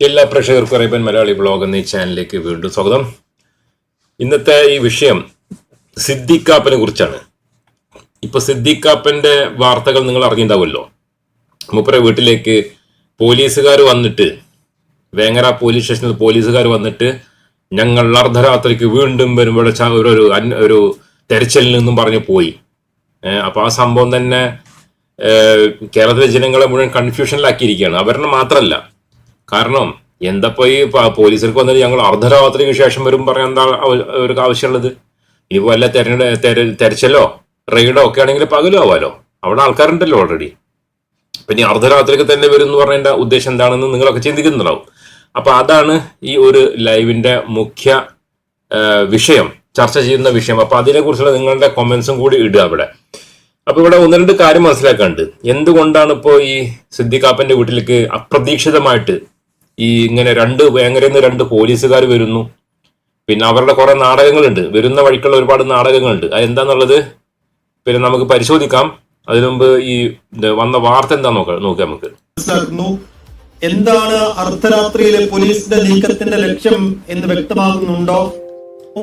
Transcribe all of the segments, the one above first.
എല്ലാ പ്രേക്ഷകർക്കും അറിയപ്പൻ മലയാളി ബ്ലോഗ് എന്ന ചാനലിലേക്ക് വീണ്ടും സ്വാഗതം. ഇന്നത്തെ ഈ വിഷയം സിദ്ദിഖാപ്പനെ കുറിച്ചാണ്. ഇപ്പൊ സിദ്ദിഖാപ്പന്റെ വാർത്തകൾ നിങ്ങൾ അറിഞ്ഞിട്ടുണ്ടാവുമല്ലോ മൂപ്പരെ വീട്ടിലേക്ക് പോലീസുകാർ വന്നിട്ട് വേങ്ങര പോലീസ് സ്റ്റേഷനിൽ പോലീസുകാർ വന്നിട്ട് ഞങ്ങൾ അർദ്ധരാത്രിക്ക് വീണ്ടും വരുമ്പോൾ ഒരു ഒരു തെരച്ചിലിൽ നിന്നും പറഞ്ഞു പോയി. അപ്പൊ ആ സംഭവം തന്നെ കേരളത്തിലെ ജനങ്ങളെ മുഴുവൻ കൺഫ്യൂഷനിലാക്കിയിരിക്കുകയാണ് അവരുടെ മാത്രമല്ല കാരണം എന്തപ്പോ ഈ പോലീസർക്ക് വന്നിട്ട് ഞങ്ങൾ അർദ്ധരാത്രിക്ക് ശേഷം വരും പറയാൻ എന്താ അവ- അവർക്ക് ആവശ്യമുള്ളത്? ഇനിയിപ്പോ വല്ല തെരഞ്ഞെടു തെര- തെരച്ചിലോ റെയ്ഡോ ഒക്കെ ആണെങ്കിൽ പകലും ആവാലോ? അവിടെ ആൾക്കാരുണ്ടല്ലോ ഓൾറെഡി പിന്നെ അർദ്ധരാത്രിക്ക് തന്നെ വരും എന്ന് പറഞ്ഞതിന്റെ ഉദ്ദേശം എന്താണെന്ന് നിങ്ങളൊക്കെ ചിന്തിക്കുന്നുണ്ടാവും. അപ്പൊ അതാണ് ഈ ഒരു ലൈവിന്റെ മുഖ്യ വിഷയം ചർച്ച ചെയ്യുന്ന വിഷയം. അപ്പൊ അതിനെ കുറിച്ചുള്ള നിങ്ങളുടെ കമന്റ്സും കൂടി ഇടുക അവിടെ. അപ്പൊ ഇവിടെ ഒന്ന് രണ്ട് കാര്യം മനസ്സിലാക്കാണ്ട് എന്തുകൊണ്ടാണ് ഇപ്പോ ഈ സിദ്ദിഖാപ്പന്റെ വീട്ടിലേക്ക് അപ്രതീക്ഷിതമായിട്ട് ഈ ഇങ്ങനെ രണ്ട് വേങ്ങരയിൽ രണ്ട് പോലീസുകാർ വരുന്നു. പിന്നെ അവരുടെ കുറെ നാടകങ്ങളുണ്ട്. വരുന്ന വഴിക്കുള്ള ഒരുപാട് നാടകങ്ങളുണ്ട്. അത് എന്താന്നുള്ളത് പിന്നെ നമുക്ക് പരിശോധിക്കാം. അതിനു മുമ്പ് ഈ വന്ന വാർത്ത എന്താ നോക്കാം നോക്കാം നമുക്ക്. എന്താണ് അർദ്ധരാത്രിയിലെ പോലീസിന്റെ നീക്കത്തിന്റെ ലക്ഷ്യം എന്ന് വ്യക്തമാകുന്നുണ്ടോ?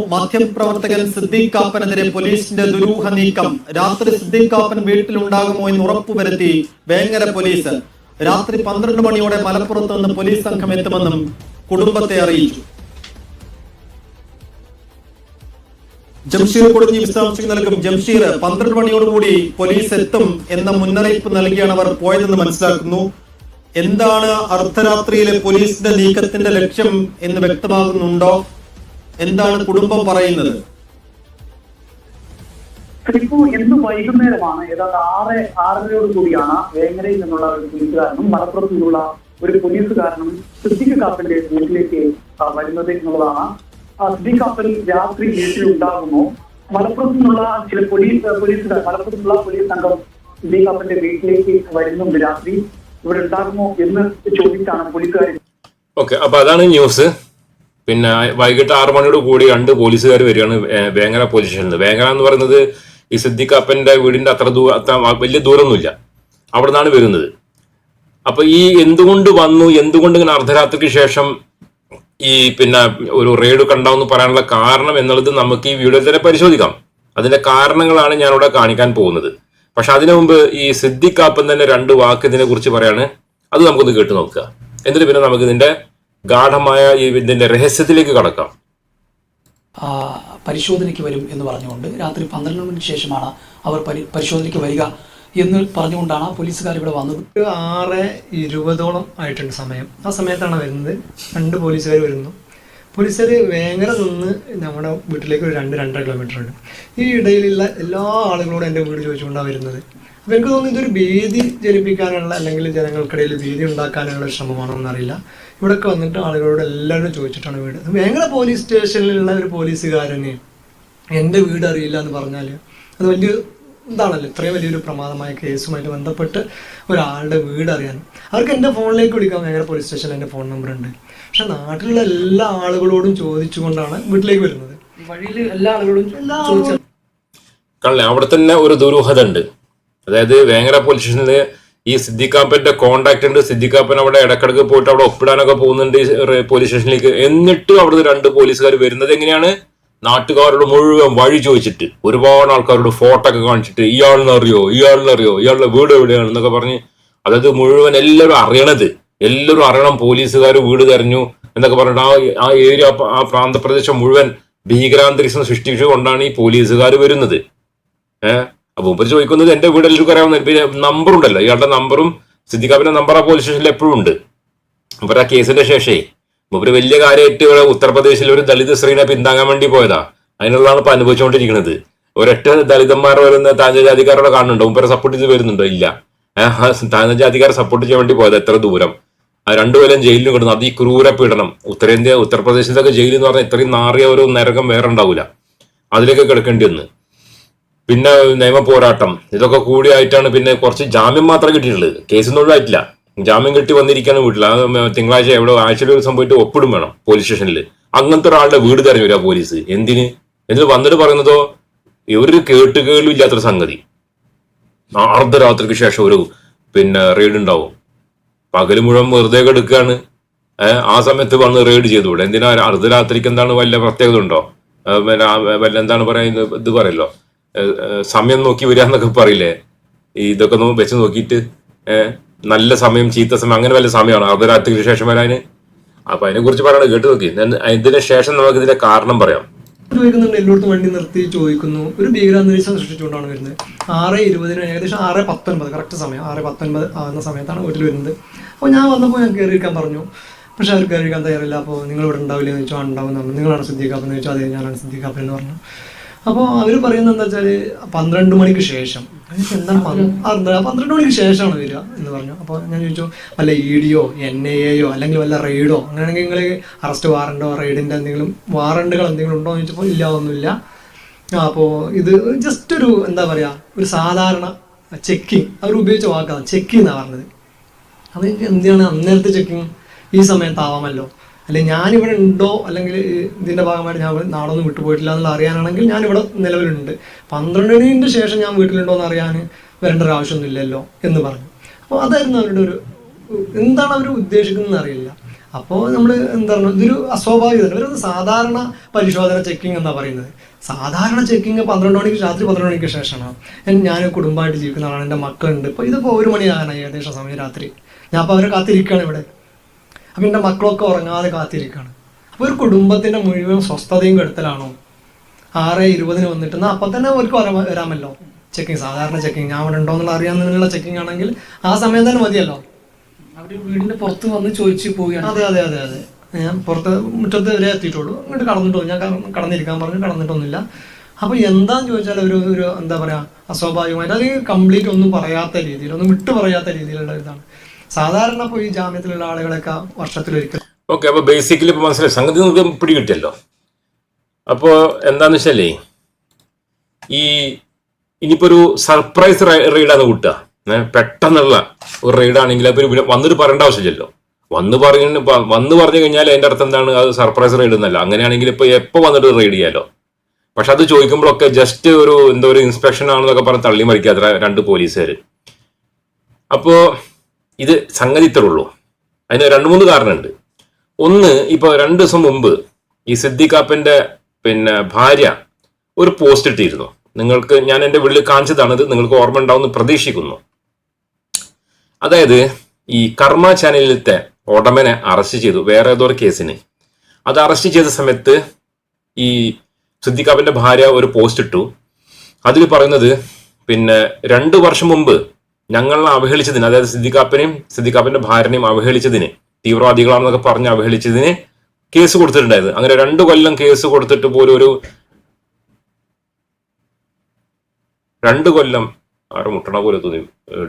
മാധ്യമപ്രവർത്തകൻ സിദ്ദീഖ് കാപ്പനെതിരെ പോലീസിന്റെ ദുരൂഹ നീക്കം. രാത്രി സിദ്ദീഖ് കാപ്പൻ വീട്ടിലുണ്ടാകുമോ എന്ന് ഉറപ്പുവരുത്തി വേങ്ങര പോലീസ് രാത്രി പന്ത്രണ്ട് മണിയോടെ മലപ്പുറത്ത് നിന്ന് പോലീസ് സംഘം എത്തുമെന്നും കുടുംബത്തെ അറിയിച്ചു. ജംഷീർ കൊടുങ്ങി വിശദാംശങ്ങൾ നൽകും ജംഷീർ പന്ത്രണ്ട് മണിയോടുകൂടി പോലീസ് എത്തും എന്ന മുന്നറിയിപ്പ് നൽകിയാണ് അവർ പോയതെന്ന് മനസ്സിലാക്കുന്നു. എന്താണ് അർദ്ധരാത്രിയിലെ പോലീസിന്റെ നീക്കത്തിന്റെ ലക്ഷ്യം എന്ന് വ്യക്തമാകുന്നുണ്ടോ? എന്താണ് കുടുംബം പറയുന്നത്? ഇപ്പോ ഇന്ന് വൈകുന്നേരമാണ്. ഏതാണ്ട് ആറ് ആറരയോട് കൂടിയാണ് വേങ്ങരയിൽ നിന്നുള്ള ഒരു പോലീസുകാരനും മലപ്പുറത്ത് നിന്നുള്ള ഒരു പോലീസുകാരനും സിദ്ദിഖ് കാപ്പന്റെ വീട്ടിലേക്ക് വരുന്നത് എന്നുള്ളതാണ്. സിദ്ദിഖ് കാപ്പൻ രാത്രി വീട്ടിൽ ഉണ്ടാകുന്നു. മലപ്പുറത്ത് നിന്നുള്ള ചില പോലീസ് പോലീസുകാർ മലപ്പുറത്ത് നിന്നുള്ള പോലീസ് സംഘം സിദ്ദിഖ് കാപ്പന്റെ വീട്ടിലേക്ക് വരുന്നുണ്ട് രാത്രി. ഇവിടെ ഉണ്ടാകുമോ എന്ന് ചോദിച്ചാണ് പോലീസുകാർ. ഓക്കെ അപ്പൊ അതാണ് ന്യൂസ്. പിന്നെ വൈകിട്ട് ആറു മണിയോട് കൂടി രണ്ട് പോലീസുകാർ വരികയാണ് വേങ്ങര പോലീസ് സ്റ്റേഷനിൽ വേങ്ങര എന്ന് പറയുന്നത് ഈ സിദ്ദിഖാപ്പന്റെ വീടിന്റെ അത്ര ദൂ അത്ര വലിയ ദൂരമൊന്നുമില്ല. അവിടെ നിന്നാണ് വരുന്നത്. അപ്പൊ ഈ എന്തുകൊണ്ട് വന്നു? എന്തുകൊണ്ട് ഇങ്ങനെ അർദ്ധരാത്രിക്ക് ശേഷം ഈ പിന്നെ ഒരു റെയ്ഡ് കണ്ടാവെന്ന് പറയാനുള്ള കാരണം എന്നുള്ളത് നമുക്ക് ഈ വീഡിയോയിൽ തന്നെ പരിശോധിക്കാം. അതിന്റെ കാരണങ്ങളാണ് ഞാനിവിടെ കാണിക്കാൻ പോകുന്നത്. പക്ഷെ അതിനു മുമ്പ് ഈ സിദ്ദിഖാപ്പൻ തന്നെ രണ്ട് വാക്ക് ഇതിനെ കുറിച്ച് പറയാണ്. അത് നമുക്കൊന്ന് കേട്ടു നോക്കുക. എന്നിട്ട് പിന്നെ നമുക്ക് ഇതിന്റെ ഗാഠമായ ഈ ഇതിന്റെ രഹസ്യത്തിലേക്ക് കടക്കാം. പരിശോധനയ്ക്ക് വരും എന്ന് പറഞ്ഞുകൊണ്ട് രാത്രി പന്ത്രണ്ട് മണിക്ക് ശേഷമാണ് അവർ പരി പരിശോധനയ്ക്ക് വരിക എന്ന് പറഞ്ഞുകൊണ്ടാണ് പോലീസുകാർ ഇവിടെ വന്നത്. ആറ് ഇരുപതോളം ആയിട്ടുണ്ട് സമയം. ആ സമയത്താണ് വരുന്നത്. രണ്ട് പോലീസുകാർ വരുന്നു. പോലീസുകാർ വേങ്ങര നിന്ന് നമ്മുടെ വീട്ടിലേക്ക് ഒരു രണ്ട് രണ്ടര കിലോമീറ്റർ ഉണ്ട്. ഈ ഇടയിലുള്ള എല്ലാ ആളുകളോടും എന്റെ വീട് ചോദിച്ചുകൊണ്ടാണ് വരുന്നത്. അപ്പോൾ എനിക്ക് തോന്നുന്നു ഇതൊരു ഭീതി ജനിപ്പിക്കാനുള്ള അല്ലെങ്കിൽ ജനങ്ങൾക്കിടയിൽ ഭീതി ഉണ്ടാക്കാനുള്ള ശ്രമമാണോ എന്നറിയില്ല ഇവിടെയൊക്കെ വന്നിട്ട് ആളുകളോട് എല്ലാവരും ചോദിച്ചിട്ടാണ് വീട്. വേങ്ങര പോലീസ് സ്റ്റേഷനിലുള്ള ഒരു പോലീസുകാരനെ എന്റെ വീട് അറിയില്ല എന്ന് പറഞ്ഞാൽ അത് വലിയ എന്താണല്ലോ ഇത്രയും വലിയൊരു പ്രമാദമായ കേസുമായിട്ട് ബന്ധപ്പെട്ട് ഒരാളുടെ വീട് അറിയാൻ. അവർക്ക് എന്റെ ഫോണിലേക്ക് വിളിക്കാം. ഭയങ്കര പോലീസ് സ്റ്റേഷനിൽ എന്റെ ഫോൺ നമ്പർ ഉണ്ട്. പക്ഷെ നാട്ടിലുള്ള എല്ലാ ആളുകളോടും ചോദിച്ചുകൊണ്ടാണ് വീട്ടിലേക്ക് വരുന്നത്. വഴിയിൽ എല്ലാ ആളുകളോടും അവിടെ തന്നെ ഒരു ദുരൂഹത ഉണ്ട്. അതായത് വേങ്ങര പോലീസ് സ്റ്റേഷനിൽ ഈ സിദ്ദിഖാപ്പന്റെ കോണ്ടാക്ട് ഉണ്ട്. സിദ്ദിഖാപ്പൻ അവിടെ ഇടക്കിടക്ക് പോയിട്ട് അവിടെ ഒപ്പിടാനൊക്കെ പോകുന്നുണ്ട് പോലീസ് സ്റ്റേഷനിലേക്ക് എന്നിട്ടും അവിടുത്തെ രണ്ട് പോലീസുകാർ വരുന്നത് എങ്ങനെയാണ്? നാട്ടുകാരോട് മുഴുവൻ വഴി ചോദിച്ചിട്ട് ഒരുപാട് ആൾക്കാരോട് ഫോട്ടോ ഒക്കെ കാണിച്ചിട്ട് ഇയാളിനറിയോ? അറിയോ ഇയാളിനെ അറിയോ ഇയാളുടെ വീട് എവിടെയാണ് എന്നൊക്കെ പറഞ്ഞ് അതായത് മുഴുവൻ എല്ലാവരും അറിയണത്. എല്ലാവരും അറിയണം പോലീസുകാർ വീട് തെരഞ്ഞു എന്നൊക്കെ പറഞ്ഞിട്ട് ആ ആ ഏരിയ ആ പ്രാന്തപ്രദേശം മുഴുവൻ ഭീകരാന്തരീക്ഷം സൃഷ്ടിച്ചുകൊണ്ടാണ് ഈ പോലീസുകാർ വരുന്നത്. ഏഹ്? അപ്പൊ മൂപ്പര് ചോദിക്കുന്നത് എന്റെ വീട് എല്ലാവർക്കും അറിയാവുന്ന പിന്നെ നമ്പർ ഉണ്ടല്ലോ. ഇയാളുടെ നമ്പറും സിദ്ദിഖാബിന്റെ നമ്പർ ആ പോലീസ് സ്റ്റേഷനിൽ എപ്പോഴും ഉണ്ട്. മൂപ്പര് ആ കേസിന്റെ ശേഷേ മൂപ്പര് വലിയ കാര്യമായിട്ട് ഇവിടെ ഉത്തർപ്രദേശിൽ ഒരു ദളിത് സ്ത്രീനെ പിന്താങ്ങാൻ വേണ്ടി പോയതാ. അതിനുള്ളതാണ് ഇപ്പൊ അനുഭവിച്ചുകൊണ്ടിരിക്കുന്നത്. ഒരൊറ്റ ദളിതന്മാർ വരുന്ന താഴ്ന്ന ജാതിക്കാരോടെ കാണുന്നുണ്ടോ? മൂപ്പരെ സപ്പോർട്ട് ചെയ്ത് വരുന്നുണ്ടോ? ഇല്ല. താഴ്ന്ന ജാതിക്കാരെ സപ്പോർട്ട് ചെയ്യാൻ വേണ്ടി പോയത് എത്ര ദൂരം. ആ രണ്ടുപേരും ജയിലിന് കിടന്നു അതിക്രൂര പീഡനം. ഉത്തരേന്ത്യ ഉത്തർപ്രദേശിലൊക്കെ ജയിൽ എന്ന് പറഞ്ഞാൽ ഇത്രയും നാറിയ ഒരു നരകം വേറെ ഉണ്ടാവില്ല അതിലേക്ക് കിടക്കേണ്ടി വന്ന്. പിന്നെ നിയമ പോരാട്ടം. ഇതൊക്കെ കൂടിയായിട്ടാണ് പിന്നെ കുറച്ച് ജാമ്യം മാത്രം കിട്ടിയിട്ടുള്ളത്. കേസൊന്നും ഒഴിവായിട്ടില്ല. ജാമ്യം കിട്ടി വന്നിരിക്കാനും വീട്ടിൽ അത് തിങ്കളാഴ്ച എവിടെ ആഴ്ചയിൽ ഒരു പോയിട്ട് ഒപ്പിടും വേണം പോലീസ് സ്റ്റേഷനിൽ അങ്ങനത്തെ ഒരാളുടെ വീട് തെരഞ്ഞു വരിക പോലീസ്. എന്തിന്? എന്നിട്ട് വന്നിട്ട് പറയുന്നതോ? ഒരു കേട്ടുകേളും ഇല്ലാത്തൊരു സംഗതി. അർദ്ധരാത്രിക്ക് ശേഷം ഒരു പിന്നെ റെയ്ഡ് ഉണ്ടാവും. പകൽ മുഴുവൻ വെറുതെ എടുക്കുകയാണ് ആ സമയത്ത് വന്ന് റെയ്ഡ് ചെയ്തുകൂടെ? എന്തിനാ? അർദ്ധരാത്രിക്ക് എന്താണ് വല്ല പ്രത്യേകത ഉണ്ടോ? വല്ല എന്താണ് പറയുന്നത്? ഇത് പറയല്ലോ. സമയം നോക്കി വരിക എന്നൊക്കെ പറയില്ലേ? ഇതൊക്കെ ഒന്ന് വെച്ച് നോക്കിയിട്ട് നല്ല സമയം ചീത്ത സമയം അങ്ങനെ വല്ല സമയമാണ്? അർദ്ധരാത്രിക്ക് ശേഷം വരാന്? അപ്പൊ അതിനെ കുറിച്ച് പറയണത് കേട്ട് നോക്കി. ഇതിന് ശേഷം നമുക്ക് ഇതിന്റെ കാരണം പറയാം. ചോദിക്കുന്നുണ്ട് എല്ലായിടത്തും വണ്ടി നിർത്തി ചോദിക്കുന്നു. ഒരു ഭീകരാന്തരീക്ഷം സൃഷ്ടിച്ചുകൊണ്ടാണ് വരുന്നത്. ആറ് ഇരുപതിന് ഏകദേശം ആറ് പത്തൊൻപത് കറക്റ്റ് സമയം ആറ് പത്തൊൻപത് ആകുന്ന സമയത്താണ് വീട്ടിൽ വരുന്നത്. അപ്പോൾ ഞാൻ വന്നപ്പോൾ ഞാൻ കയറിയിരിക്കാൻ പറഞ്ഞു. പക്ഷെ അവർ കയറിയിരിക്കാൻ തയ്യാറില്ല. അപ്പോൾ നിങ്ങൾ ഇവിടെ ഉണ്ടാവില്ല? എന്ന് ചോദിച്ചാൽ ഉണ്ടാവും. നമ്മൾ നിങ്ങളാണ് സിദ്ദീഖാപ്പ് എന്ന് ചോദിച്ചാൽ അതെ ഞാനാണ് ശ്രദ്ധിക്കാപ്പെന്ന് എന്ന് പറഞ്ഞു. അപ്പോൾ അവർ പറയുന്നത് എന്താ വെച്ചാൽ പന്ത്രണ്ട് മണിക്ക് ശേഷം. എന്താണ് പന്ത്- എന്താ പന്ത്രണ്ട് മണിക്ക് ശേഷമാണ് വരിക എന്ന് പറഞ്ഞു. അപ്പോൾ ഞാൻ ചോദിച്ചു വല്ല ഇ ഡിയോ എൻ ഐ എയോ അല്ലെങ്കിൽ വല്ല റെയ്ഡോ അങ്ങനെയാണെങ്കിൽ നിങ്ങൾ അറസ്റ്റ് വാറണ്ടോ റെയ്ഡിന്റെ എന്തെങ്കിലും വാറണ്ടുകൾ എന്തെങ്കിലും ഉണ്ടോ എന്ന് ചോദിച്ചപ്പോൾ ഇല്ല ഒന്നുമില്ല. അപ്പോൾ ഇത് ജസ്റ്റ് ഒരു എന്താ പറയുക ഒരു സാധാരണ ചെക്കിങ് അവർ ഉപയോഗിച്ച വാക്കാണ് ചെക്കിങ് എന്നാണ് പറഞ്ഞത്. അത് എന്താണ് എന്തിനാണ് അന്നേരത്തെ ചെക്കിങ് ഈ സമയത്താവാമല്ലോ? അല്ലെങ്കിൽ ഞാനിവിടെ ഉണ്ടോ അല്ലെങ്കിൽ ഇതിന്റെ ഭാഗമായിട്ട് ഞാൻ ഇവിടെ നാടൊന്നും വിട്ടുപോയിട്ടില്ല എന്നുള്ള അറിയാനാണെങ്കിൽ ഞാനിവിടെ നിലവിലുണ്ട്. പന്ത്രണ്ട് മണിന്റെ ശേഷം ഞാൻ വീട്ടിലുണ്ടോ എന്ന് അറിയാൻ വരേണ്ട ഒരു ആവശ്യമൊന്നുമില്ലല്ലോ എന്ന് പറഞ്ഞു. അപ്പോൾ അതായിരുന്നു അവരുടെ ഒരു എന്താണ് അവർ ഉദ്ദേശിക്കുന്നതെന്ന് അറിയില്ല. അപ്പോൾ നമ്മൾ എന്താ പറയുക ഇതൊരു അസ്വാഭാവികത. ഇവരൊരു സാധാരണ പരിശോധന ചെക്കിംഗ് എന്നാണ് പറയുന്നത്. സാധാരണ ചെക്കിംഗ് പന്ത്രണ്ട് മണിക്ക് രാത്രി പന്ത്രണ്ട് മണിക്ക് ശേഷമാണ്. ഞാൻ കുടുംബമായിട്ട് ജീവിക്കുന്ന ആളാണ് എന്റെ മക്കളുണ്ട്. ഇപ്പോൾ ഇതിപ്പോൾ ഒരു മണിയാകാനായി ഏകദേശം സമയം രാത്രി. ഞാൻ അപ്പോൾ അവരെ കാത്തിരിക്കുകയാണ് ഇവിടെ. അപ്പം എന്റെ മക്കളൊക്കെ ഉറങ്ങാതെ കാത്തിരിക്കുകയാണ് അപ്പോൾ ഒരു കുടുംബത്തിന്റെ മുഴുവൻ സ്വസ്ഥതയും കെടുത്തലാണോ? ആറ് ഇരുപതിന് വന്നിട്ട് എന്നാൽ അപ്പം തന്നെ അവർക്ക് വര വരാമല്ലോ. ചെക്കിങ് സാധാരണ ചെക്കിങ് ഞാൻ അവിടെ ഉണ്ടോ എന്നുള്ള അറിയാമെന്നുള്ള ചെക്കിങ് ആണെങ്കിൽ ആ സമയം തന്നെ മതിയല്ലോ. അവർ വീടിന്റെ പുറത്ത് വന്ന് ചോദിച്ചു പോവുകയാണ്. അതെ അതെ അതെ അതെ. ഞാൻ പുറത്ത് മുറ്റത്ത് വരെ എത്തിയിട്ടുള്ളൂ. അങ്ങോട്ട് കടന്നിട്ടോ ഞാൻ കട- കടന്നിരിക്കാൻ പറഞ്ഞു കടന്നിട്ടൊന്നുമില്ല. അപ്പോൾ എന്താന്ന് ചോദിച്ചാൽ ഒരു ഒരു എന്താ പറയുക അസ്വാഭാവികമായിട്ട് അല്ലെങ്കിൽ കംപ്ലീറ്റ് ഒന്നും പറയാത്ത രീതിയിൽ ഒന്നും വിട്ടു പറയാത്ത രീതിയിലുള്ള ഇതാണ്. സാധാരണ ഇപ്പോൾ ഈ ജാമ്യത്തിലുള്ള ആളുകളൊക്കെ വർഷത്തിലൊരിക്കൽ ഓക്കെ അപ്പൊ ബേസിക്കലി ഇപ്പൊ മനസ്സിലായി. സംഗതി നിങ്ങൾക്ക് പിടികിട്ടിയല്ലോ. അപ്പോ എന്താന്ന് വെച്ചാലേ ഈ ഇനിയിപ്പോ ഒരു സർപ്രൈസ് റൈഡാണ് കൂട്ടുക. പെട്ടെന്നുള്ള ഒരു റൈഡാണെങ്കിൽ അപ്പൊ ഇവർ വന്നിട്ട് പറയേണ്ട ആവശ്യമില്ലല്ലോ. വന്ന് പറഞ്ഞു വന്ന് പറഞ്ഞു കഴിഞ്ഞാൽ അതിന്റെ അർത്ഥം എന്താണ്? അത് സർപ്രൈസ് റൈഡ് എന്നല്ല. അങ്ങനെയാണെങ്കിൽ ഇപ്പൊ എപ്പോ വന്നിട്ട് റൈഡ് ചെയ്യാലോ? പക്ഷെ അത് ചോദിക്കുമ്പോഴൊക്കെ ജസ്റ്റ് ഒരു എന്തോ ഒരു ഇൻസ്പെക്ഷൻ ആണെന്നൊക്കെ പറഞ്ഞ് തള്ളി മറിക്കാത്ര രണ്ട് പോലീസുകാർ അപ്പോ ഇത് സംഗതി ഇത്രേ ഉള്ളൂ അതിന് രണ്ട് മൂന്ന് കാരണമുണ്ട്. ഒന്ന് ഇപ്പൊ രണ്ട് ദിവസം മുമ്പ് ഈ സിദ്ദിഖാപ്പന്റെ പിന്നെ ഭാര്യ ഒരു പോസ്റ്റ് ഇട്ടിരുന്നു. നിങ്ങൾക്ക് ഞാൻ എന്റെ വീട്ടിൽ ഇത് നിങ്ങൾക്ക് ഓർമ്മ ഉണ്ടാവും എന്ന് പ്രതീക്ഷിക്കുന്നു. അതായത് ഈ കർമ്മ ചാനലിലത്തെ ഉടമനെ അറസ്റ്റ് ചെയ്തു വേറെ ഏതോ ഒരു കേസിന്. അത് അറസ്റ്റ് ചെയ്ത സമയത്ത് ഈ സിദ്ദിഖാപ്പന്റെ ഭാര്യ ഒരു പോസ്റ്റ് ഇട്ടു. അതിൽ പറയുന്നത് പിന്നെ രണ്ട് വർഷം മുമ്പ് ഞങ്ങളെ അവഹേളിച്ചതിന് അതായത് സിദ്ദിഖാപ്പനെയും സിദ്ദിഖാപ്പന്റെ ഭാര്യനെയും അവഹേളിച്ചതിന് തീവ്രവാദികളാണെന്നൊക്കെ പറഞ്ഞ് അവഹേളിച്ചതിന് കേസ് കൊടുത്തിട്ടുണ്ടായത്. അങ്ങനെ രണ്ടു കൊല്ലം കേസ് കൊടുത്തിട്ട് പോലും ഒരു രണ്ട് കൊല്ലം ആറ് മുട്ടണ പോലെ തോന്നി